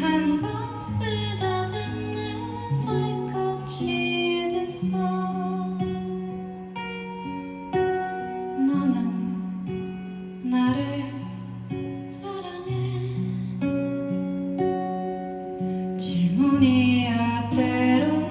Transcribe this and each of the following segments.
한 번 쓰다듬는 살갗이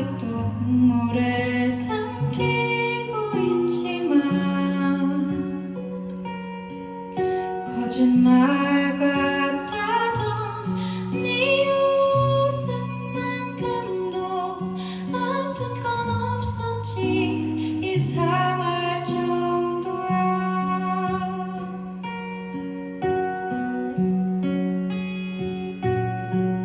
눈물을 삼키고 있지만 거짓말 같다던 네 웃음만큼도 아픈 건 없었지 이 사랑